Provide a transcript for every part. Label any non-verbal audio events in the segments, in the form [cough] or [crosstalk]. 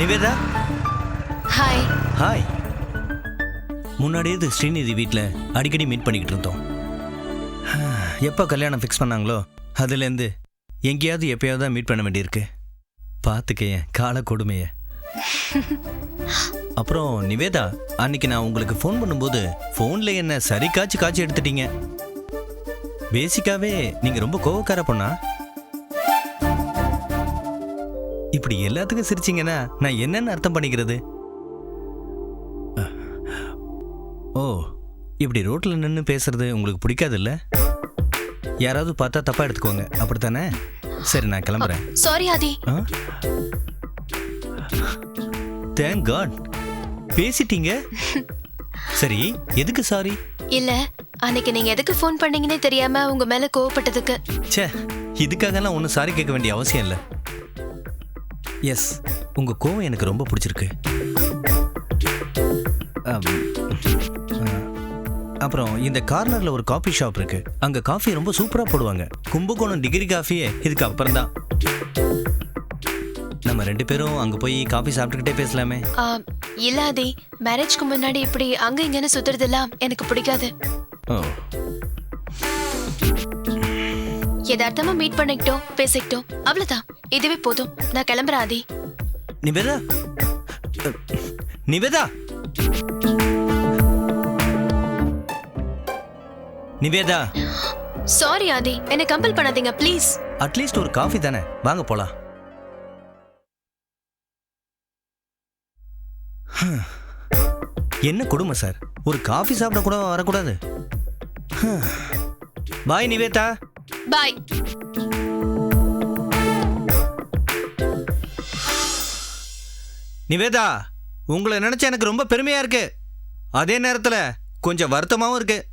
Nivetha? Hi hi முன்னாடியே இது ஸ்ரீநிதி வீட்டில் அடிக்கடி மீட் பண்ணிக்கிட்டு இருந்தோம். எப்போ கல்யாணம் ஃபிக்ஸ் பண்ணாங்களோ அதுலேருந்து எங்கேயாவது எப்பயாவது தான் மீட் பண்ண வேண்டியிருக்கு. பார்த்துக்கைய கால கொடுமைய. அப்புறம் நிவேதா அன்னைக்கு நான் உங்களுக்கு ஃபோன் பண்ணும்போது ஃபோனில் என்ன சரி காய்ச்சி காய்ச்சி எடுத்துட்டீங்க? பேசிக்காவே நீங்கள் ரொம்ப கோவக்கார பொண்ணா? இப்படி எல்லாத்துக்கும் சிரிச்சீங்கன்னா நான் என்னென்ன அர்த்தம் பண்ணிக்கிறது? ஓ இப்படி ரோட்ல நின்று பேசுறது உங்களுக்கு பிடிக்காதுல்ல? யாராவது பார்த்தா தப்பா எடுத்துக்கோங்க. அப்படித்தானே? சரி நான் கிளம்புறேன். சாரி ஆதி. தேங்க் காட் பேசிட்டீங்க? சரி எதுக்கு சாரி இல்ல அன்னைக்கு நீங்க எதுக்கு ஃபோன் பண்ணீங்கன்னே தெரியாம உங்க மேல கோவப்பட்டதுக்கு. ச்சே இதுக்காகலாம் ஒன்றும் சாரி கேட்க வேண்டிய அவசியம் இல்லை. எஸ் உங்க கோவம் எனக்கு ரொம்ப பிடிச்சிருக்கு. அப்புறம் இந்த கார்னர்ல ஒரு காஃபி ஷாப் இருக்கு. அங்க காஃபி ரொம்ப சூப்பரா போடுவாங்க. கும்பகோணம் டிகிரி காஃபியே இதுக்கு அப்புறம் தான் நம்ம ரெண்டு பேரும் அங்க போய் காஃபி சாப்பிட்டுக்கிட்டே பேசலாமே. ஆ, இல்ல ஆதி மேரேஜ்க்கு முன்னாடி இப்படி அங்க இங்கன்னு சுத்துறதெல்லாம் எனக்கு பிடிக்காது. ஓ. யதார்த்தமா மீட் பண்ணிக்கிட்டோம் பேசிக்கிட்டோம். அவ்வளவுதான். இதுவே போதும். நான் கிளம்புறேன் ஆதி. நிவேதா? நிவேதா? நிவேதா? சாரி ஆதி. என்னை கம்பல் பண்ணாதீங்க ப்ளீஸ் அட்லீஸ்ட் ஒரு காஃபி தானே. வாங்க போலாம். என்ன கொடுமை சார்? ஒரு காஃபி சாப்பிட கூட வரக்கூடாது. பாய் நிவேதா. பாய் நிவேதா உங்களை நினைச்சா எனக்கு ரொம்ப பெருமையா இருக்கு. அதே நேரத்துல கொஞ்சம் வருத்தமாவும் இருக்கு.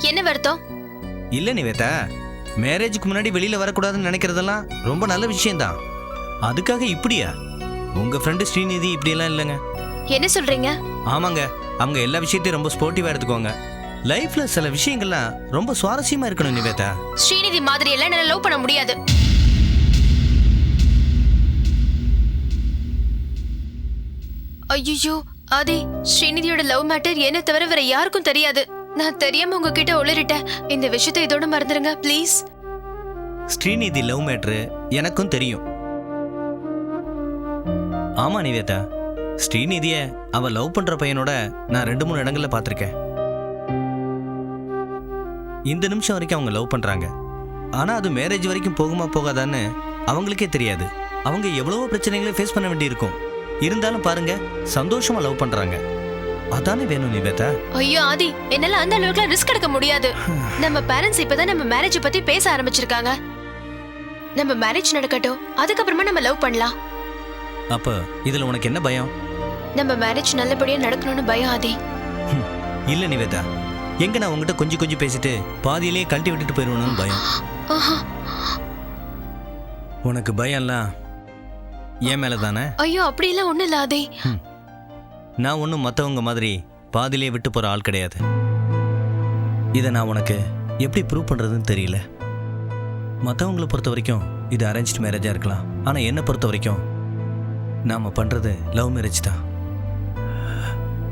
என்ன வருத்தம்? இல்ல நிவேதா மேரேஜுக்கு முன்னாடி வெளியில வரக்கூடாதுன்னு நினைக்கிறதெல்லாம் ரொம்ப நல்ல விஷயம்தான். அதுக்காக இப்படியா? உங்க ஃப்ரெண்டு ஸ்ரீநிதி இப்படியெல்லாம் இல்லைங்க. என்ன சொல்றீங்க? ஆமாங்க அவங்க எல்லா விஷயத்தையும் ரொம்ப ஸ்போர்ட்டிவா எடுத்துக்குவாங்க. லைஃப்ல சில விஷயங்கள்லாம் ரொம்ப சுவாரஸ்யமா இருக்கணும் நிவேதா. ஸ்ரீநிதி மாதிரி எல்லாம் என்னால லவ் பண்ண முடியாது. ஐயோ ஆதி ஸ்ரீநிதியோட லவ் மேட்டர் என்ன தவிர வேற யாருக்கும் தெரியாது. நான் தெரியாம உங்ககிட்ட உளறிட்டேன் இந்த விஷயத்தை இதோட மறந்துடுங்க ப்ளீஸ் ஸ்ரீநிதி லவ் மேட்ரு எனக்கும் தெரியும். ஆமா நிவேதா. ஸ்ரீநிதிய அவ லவ் பண்ற பையனோட நான் ரெண்டு மூணு இடங்கள்ல பார்த்திருக்கேன். இந்த நிமிஷம் வரைக்கும் அவங்க லவ் பண்றாங்க. ஆனா அது மேரேஜ் வரைக்கும் போகுமா போகாதான்னு அவங்களுக்கே தெரியாது. அவங்க எவ்வளவோ பிரச்சனைகளை ஃபேஸ் பண்ண வேண்டியிருக்கும். இருந்தாலும் பாருங்க சந்தோஷமா லவ் பண்றாங்க. அதானே வேணும் நிவேதா ஐயோ ஆதி என்னால அந்த அளவுக்கு ரிஸ்க் எடுக்க முடியாது. நம்ம பேரண்ட்ஸ் இப்பதான் நம்ம மேரேஜ் பத்தி பேச ஆரம்பிச்சிருக்காங்க. நம்ம மேரேஜ் நடக்கட்டும் அதுக்கப்புறமா நம்ம லவ் பண்ணலாம். அப்ப இதுல உனக்கு என்ன பயம்? நம்ம மேரேஜ் நல்லபடியா நடக்கணும்னு பயம் ஆதி. இல்ல நிவேதா. எங்க நான் உங்ககிட்ட கொஞ்சம் கொஞ்சம் பேசிட்டு பாதியிலேயே கழட்டி விட்டுட்டு போயிடுவேணும்னு பயம். உனக்கு பயம்லாம் என் மேல தானே? ஐயோ அப்படியெல்லாம் ஒண்ணும் இல்ல ஆதி. நான் ஒன்றும் மற்றவங்க மாதிரி பாதியிலே விட்டு போற ஆள் கிடையாது. இதை நான் உனக்கு எப்படி ப்ரூவ் பண்றதுன்னு தெரியல. மற்றவங்களை பொறுத்த வரைக்கும் இது அரேஞ்ச்டு மேரேஜாக இருக்கலாம். ஆனால் என்னை பொறுத்த வரைக்கும் நாம் பண்ணுறது லவ் மேரேஜ் தான்.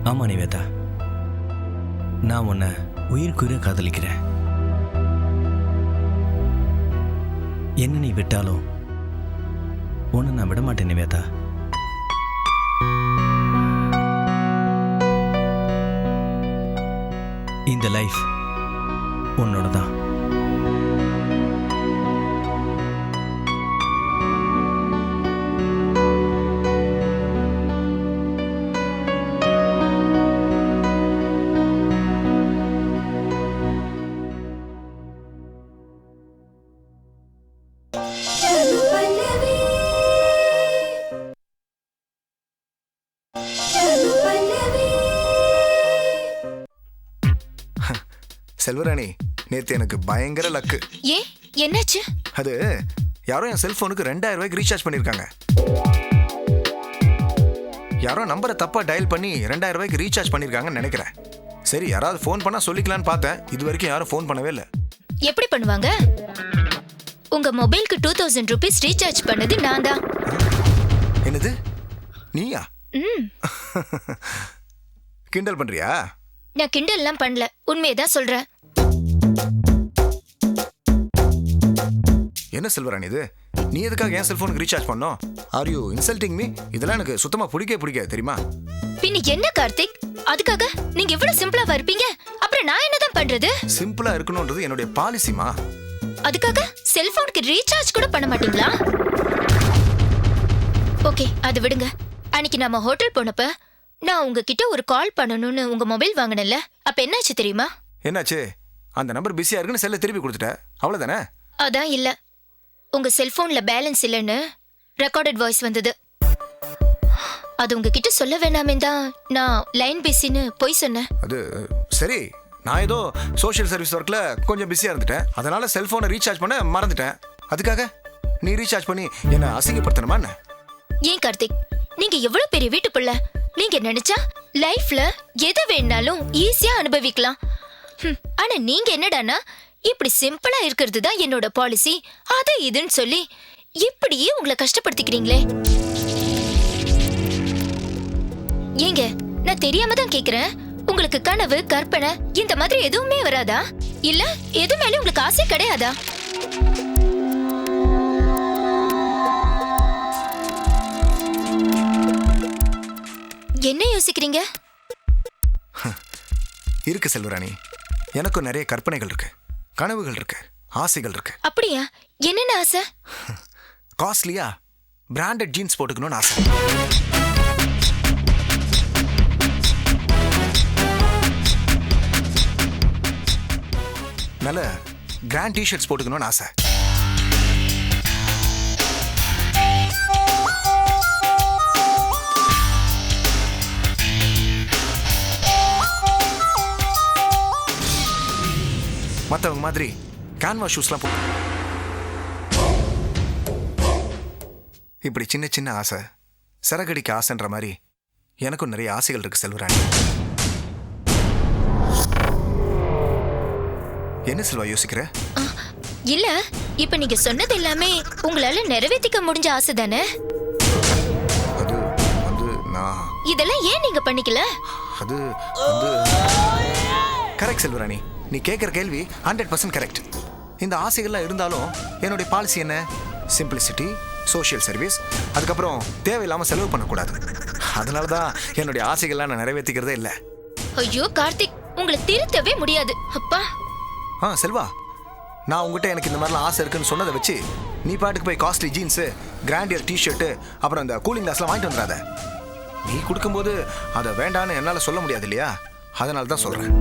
ஆமாம் நிவேதா. நான் உன்னை உயிருக்குயிர காதலிக்கிறேன். என்ன நீ விட்டாலும் உன்னை நான் விட மாட்டேன் நிவேதா. இந்த லைஃப் உன்னோட தான் செல்வராணி நேத்து எனக்கு பயங்கர லக்கு. ஏன் என்னாச்சு? அது யாரோ என் செல்போனுக்கு ரெண்டாயிரம் ரூபாய்க்கு ரீசார்ஜ் பண்ணியிருக்காங்க யாரோ நம்பரை தப்பா டயல் பண்ணி ரெண்டாயிரம் ரூபாய்க்கு ரீசார்ஜ் பண்ணியிருக்காங்கன்னு நினைக்கிறேன். சரி யாராவது ஃபோன் பண்ணா சொல்லிக்கலான்னு பார்த்தேன். இது வரைக்கும் யாரும் ஃபோன் பண்ணவே இல்லை. எப்படி பண்ணுவாங்க? உங்க மொபைலுக்கு டூ தௌசண்ட் ருபீஸ் ரீசார்ஜ் பண்ணது நான் தான் என்னது? நீயா? ம். [laughs] கிண்டல் பண்றியா? நான் கிண்டல்லாம் பண்ணல. உண்மையை தான் சொல்றேன். என்ன செல்வராணி இது? நீ எதுக்காக என் செல்போனுக்கு ரீசார்ஜ் பண்ணோம் ஆர் யூ இன்சல்டிங் மீ இதெல்லாம் எனக்கு சுத்தமா பிடிக்கவே பிடிக்காது தெரியுமா? பின்ன என்ன கார்த்திக்? அதுக்காக நீங்க இவ்வளவு சிம்பிளாவா இருப்பீங்க. அப்புறம் நான் என்னதான் பண்றது? சிம்பிளா இருக்கணும்ன்றது என்னுடைய பாலிசிமா அதுக்காக செல்போனுக்கு ரீசார்ஜ் கூட பண்ண மாட்டீங்களா? ஓகே அது விடுங்க. அன்னைக்கு நம்ம ஹோட்டல் போனப்ப நான் உங்ககிட்ட ஒரு கால் பண்ணணும்னு உங்க மொபைல் வாங்கினேன்ல. அப்ப என்னாச்சு தெரியுமா? என்னாச்சு? அந்த நம்பர் பிஸியா இருக்குன்னு செல்ல திருப்பி கொடுத்துட்ட. அவ்வளவுதானே? அதான் இல்ல. உங்க செல்போன்ல பேலன்ஸ் இல்லைன்னு ரெக்கார்டட் வாய்ஸ் வந்தது. அது உங்ககிட்ட சொல்ல வேணாமே தான் நான் லைன் பிஸின்னு பொய் சொன்னேன். அது சரி நான் ஏதோ சோஷியல் சர்வீஸ் ஒர்க்கில் கொஞ்சம் பிஸியாக இருந்துட்டேன். அதனால செல்ஃபோனை ரீசார்ஜ் பண்ண மறந்துட்டேன். அதுக்காக நீ ரீசார்ஜ் பண்ணி என்னை அசிங்கப்படுத்தணுமா என்ன? ஏன் கார்த்திக்? நீங்க எவ்வளவு பெரிய வீட்டு பிள்ளை. நீங்க நினைச்சா லைஃப்ல எது வேணாலும் ஈஸியா அனுபவிக்கலாம். ஆனா நீங்க என்னடான்னா இப்படி சிம்பிளா இருக்கிறது தான் என்னோட பாலிசி. அது இதுன்னு சொல்லி இப்படியே உங்களை கஷ்டப்படுத்திக்கிறீங்களே. ஏங்க நான் தெரியாம தான் கேக்குறேன். உங்களுக்கு கனவு கற்பனை இந்த மாதிரி எதுவுமே வராதா? இல்ல எது மேலே உங்களுக்கு ஆசை கிடையாதா? என்ன யோசிக்கிறீங்க? [laughs] இருக்கு செல்வராணி. எனக்கும் நிறைய கற்பனைகள் இருக்கு. கனவுகள் இருக்கு ஆசைகள் இருக்கு. அப்படியா? என்னென்ன ஆசை? காஸ்ட்லியா பிராண்டட் ஜீன்ஸ் போட்டுக்கணும்னு ஆசை. நல்ல கிராண்ட் டிஷர்ட்ஸ் போட்டுக்கணும்னு ஆசை. மற்றவங்க மாதிரி கேன்வா ஷூஸ்லாம் போ இப்படி சின்ன சின்ன ஆசை சரகடிக்க ஆசைன்ற மாதிரி எனக்கும் நிறைய ஆசைகள் இருக்கு செல்வராணி. என்ன செல்வா யோசிக்கிற? ஆ, இல்ல இப்ப நீங்க சொன்னது எல்லாமே உங்களால நிறைவேற்றிக்க முடிஞ்ச ஆசை தானே? அது வந்து நான். இதெல்லாம் ஏன் நீங்க பண்ணிக்கல? அது வந்து கரெக்ட் செல்வராணி. நீ கேட்குற கேள்வி ஹண்ட்ரட் பர்சன்ட் கரெக்ட் இந்த ஆசைகள்லாம் இருந்தாலும் என்னுடைய பாலிசி என்ன? சிம்பிளிசிட்டி சோஷியல் சர்வீஸ் அதுக்கப்புறம் தேவையில்லாமல் செலவு பண்ணக்கூடாது. அதனால தான் என்னுடைய ஆசைகள்லாம் நான் நிறைவேற்றிக்கிறதே இல்லை. ஐயோ கார்த்திக் உங்களை திருத்தவே முடியாது. அப்பா. ஆ செல்வா நான் உங்ககிட்ட எனக்கு இந்த மாதிரிலாம் ஆசை இருக்குன்னு சொன்னதை வச்சு நீ பாட்டுக்கு போய் காஸ்ட்லி ஜீன்ஸு கிராண்டியர் டிஷர்ட்டு அப்புறம் அந்த கூலிங் கிளாஸ்லாம் வாங்கிட்டு வந்துடாத. நீ கொடுக்கும்போது அதை வேண்டான்னு என்னால் சொல்ல முடியாது இல்லையா? அதனால தான் சொல்கிறேன்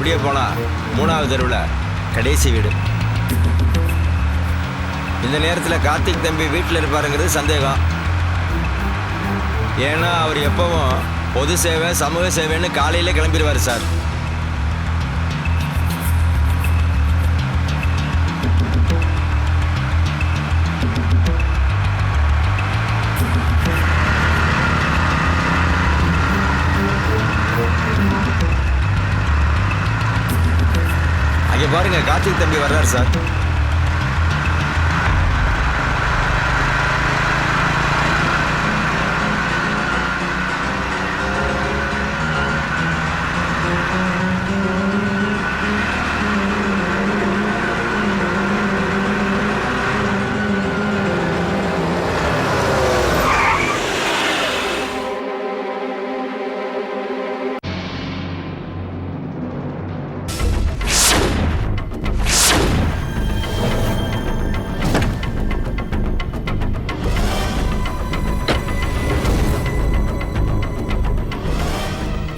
அப்படியே போனால் மூணாவது தெருவில் கடைசி வீடு. இந்த நேரத்தில் கார்த்திக் தம்பி வீட்டில் இருப்பாருங்கிறது சந்தேகம். ஏன்னா அவர் எப்பவும் பொது சேவை சமூக சேவைன்னு காலையில் கிளம்பிடுவார் சார். பாருங்க கார்த்திக் தம்பி வர்றாரு சார்.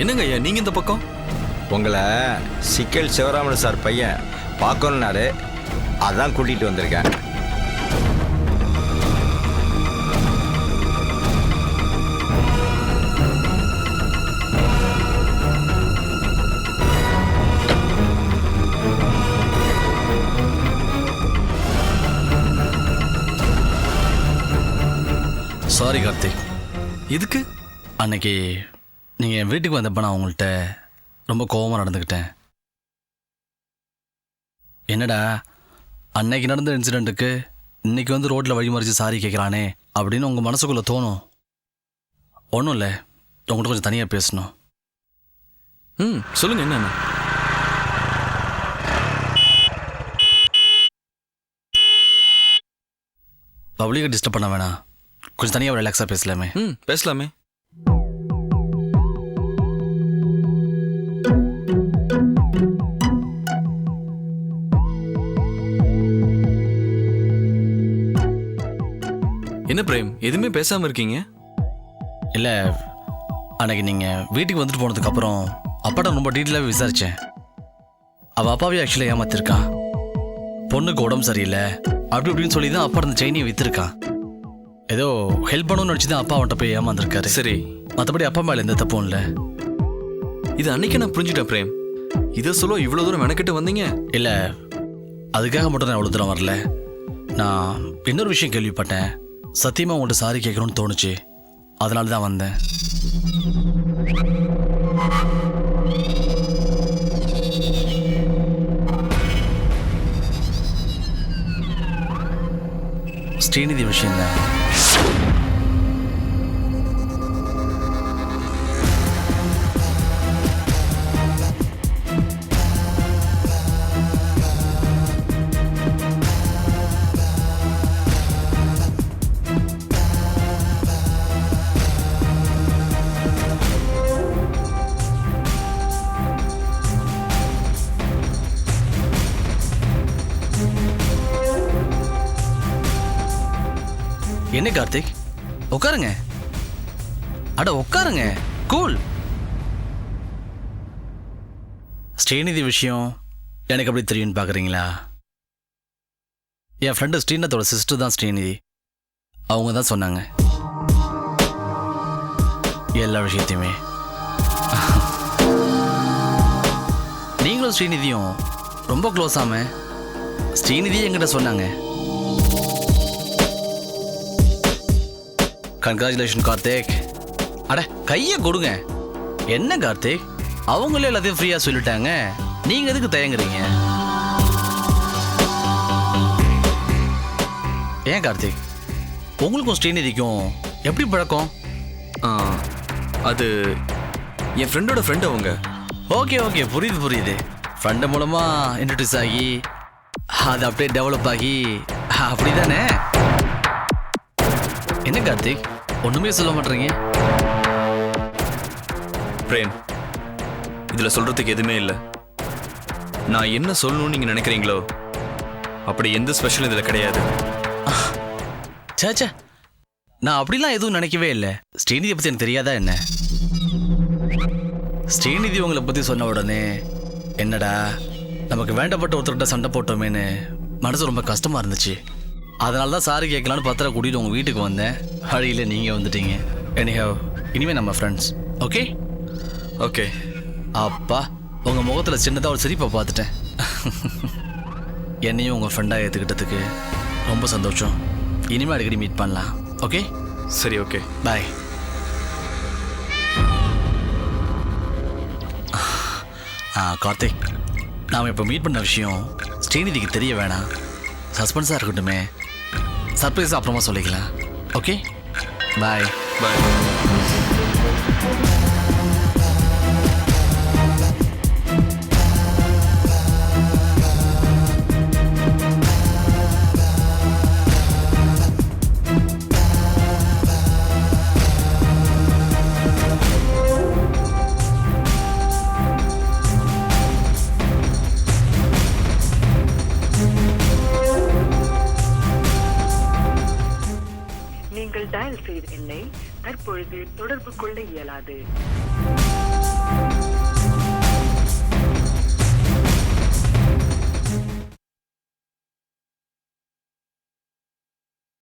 என்னங்க ஐயா நீங்க இந்த பக்கம்? உங்களை சிக்கல் சிவராமன் சார் பையன் பார்க்கணுன்னாரு அதான் கூட்டிகிட்டு வந்திருக்கேன். சாரி கார்த்திக். எதுக்கு? அன்னைக்கு நீங்கள் என் வீட்டுக்கு வந்தப்ப நான் உங்கள்கிட்ட ரொம்ப கோவமாக நடந்துக்கிட்டேன். என்னடா அன்னைக்கு நடந்த இன்சிடெண்ட்டுக்கு இன்னைக்கு வந்து ரோட்டில் வழிமறிச்சு சாரி கேட்குறானே அப்படின்னு உங்கள் மனசுக்குள்ளே தோணும். ஒன்றும் இல்லை உங்கள்கிட்ட கொஞ்சம் தனியாக பேசணும். ம் சொல்லுங்க என்னன்னு? பப்ளிக்கை டிஸ்டர்ப் பண்ண வேணாம். கொஞ்சம் தனியாக ரிலாக்ஸாக பேசலாமே. ம் பேசலாமே. என்ன பிரேம்? எதுவுமே பேசாம இருக்கீங்க? இல்லை அன்னைக்கு நீங்கள் வீட்டுக்கு வந்துட்டு போனதுக்கப்புறம் அப்பாட்ட ரொம்ப டீட்டெயிலாக விசாரித்தேன் அவள் அப்பாவே ஆக்சுவலாக ஏமாத்திருக்கான் பொண்ணுக்கு உடம்பு சரியில்லை. அப்படி இப்படின்னு சொல்லி தான் அப்பா அந்த செயினியை விற்றுருக்கான் ஏதோ ஹெல்ப் பண்ணணும்னு நினச்சி தான் அப்பா அவன்கிட்ட போய் ஏமாந்துருக்காரு. சரி. மற்றபடி அப்பா மேலே எந்த தப்பும் இல்லை. இது அன்னைக்கே நான் புரிஞ்சுட்டேன் பிரேம். இதை சொல்ல இவ்வளோ தூரம் மெனக்கிட்டு வந்தீங்க? இல்லை அதுக்காக மட்டும் நான் அவ்வளோ தூரம் வரல. நான் இன்னொரு விஷயம் கேள்விப்பட்டேன். சத்தியமாக உங்கள்கிட்ட சாரி கேட்கணும்னு தோணுச்சு. அதனால தான் வந்தேன். ஸ்ரீநிதி விஷயம்தான். என்ன கார்த்திக்? உட்காருங்க. அட உட்காருங்க. கூல். ஸ்ரீநிதி விஷயம் எனக்கு எப்படி தெரியும்னு பார்க்குறீங்களா என் ஃப்ரெண்டு ஸ்ரீநாத்தோட சிஸ்டர் தான் ஸ்ரீநிதி. அவங்க தான் சொன்னாங்க. எல்லா விஷயத்தையுமே. நீங்களும் ஸ்ரீநிதியும் ரொம்ப க்ளோஸ் ஆம ஸ்ரீநிதி என்கிட்ட சொன்னாங்க. கங்க்ராச்சுலேஷன் கார்த்திக். அட கையை கொடுங்க. என்ன கார்த்திக்? அவங்களே எல்லாத்தையும் ஃப்ரீயா சொல்லிட்டாங்க. நீங்க எதுக்கு தயங்குறீங்க? ஏன் கார்த்திக்? உங்களுக்கும் ஸ்ரீநிதிக்கும் எப்படி பழக்கம்? அது என் ஃப்ரெண்டோட ஃப்ரெண்ட் அவங்க. ஓகே ஓகே புரியுது புரியுது. ஃப்ரெண்டு மூலமா இன்ட்ரடியூஸ் ஆகி அது அப்படியே டெவலப் ஆகி அப்படிதானே? என்ன கார்த்திக்? ஒண்ணுமே சொல்ல மாட்டீங்க பிரேம் இதில் சொல்கிறதுக்கு எதுவுமே இல்லை. நான் என்ன சொல்லணும்னு நீங்கள் நினைக்கிறீங்களோ அப்படி எந்த ஸ்பெஷலும் இதில் கிடையாது. சேச்சே நான் அப்படிலாம் எதுவும் நினைக்கவே இல்லை. ஸ்ரீநிதியை பற்றி எனக்கு தெரியாதா என்ன? ஸ்ரீநிதி உங்களை பற்றி சொன்ன உடனே என்னடா நமக்கு வேண்டப்பட்ட ஒருத்தர்கிட்ட சண்டை போட்டோமேன்னு மனசு ரொம்ப கஷ்டமாக இருந்துச்சு. அதனால தான் சாரி கேட்கலான்னு பத்திர கூட்டிகிட்டு உங்கள் வீட்டுக்கு வந்தேன். வழியில் நீங்கள் வந்துட்டீங்க. எனிஹவ் இனிமேல் நம்ம ஃப்ரெண்ட்ஸ் ஓகே ஓகே அப்பா உங்கள் முகத்தில் சின்னதாக ஒரு சிரிப்பை பார்த்துட்டேன். என்னையும் உங்கள் ஃப்ரெண்டாக ஏற்றுக்கிட்டதுக்கு ரொம்ப சந்தோஷம். இனிமேல் அடிக்கடி மீட் பண்ணலாம். ஓகே சரி ஓகே பாய் ஆ கார்த்திக் நாம் இப்போ மீட் பண்ண விஷயம் ஸ்ரீநிதிக்கு தெரிய வேணாம். சஸ்பென்ஸாக இருக்கட்டுமே. சர்ப்ரைஸ் அப்புறமா சொல்லிக்கலாம். ஓகே பாய் பாய் கொள்ள இயலாது.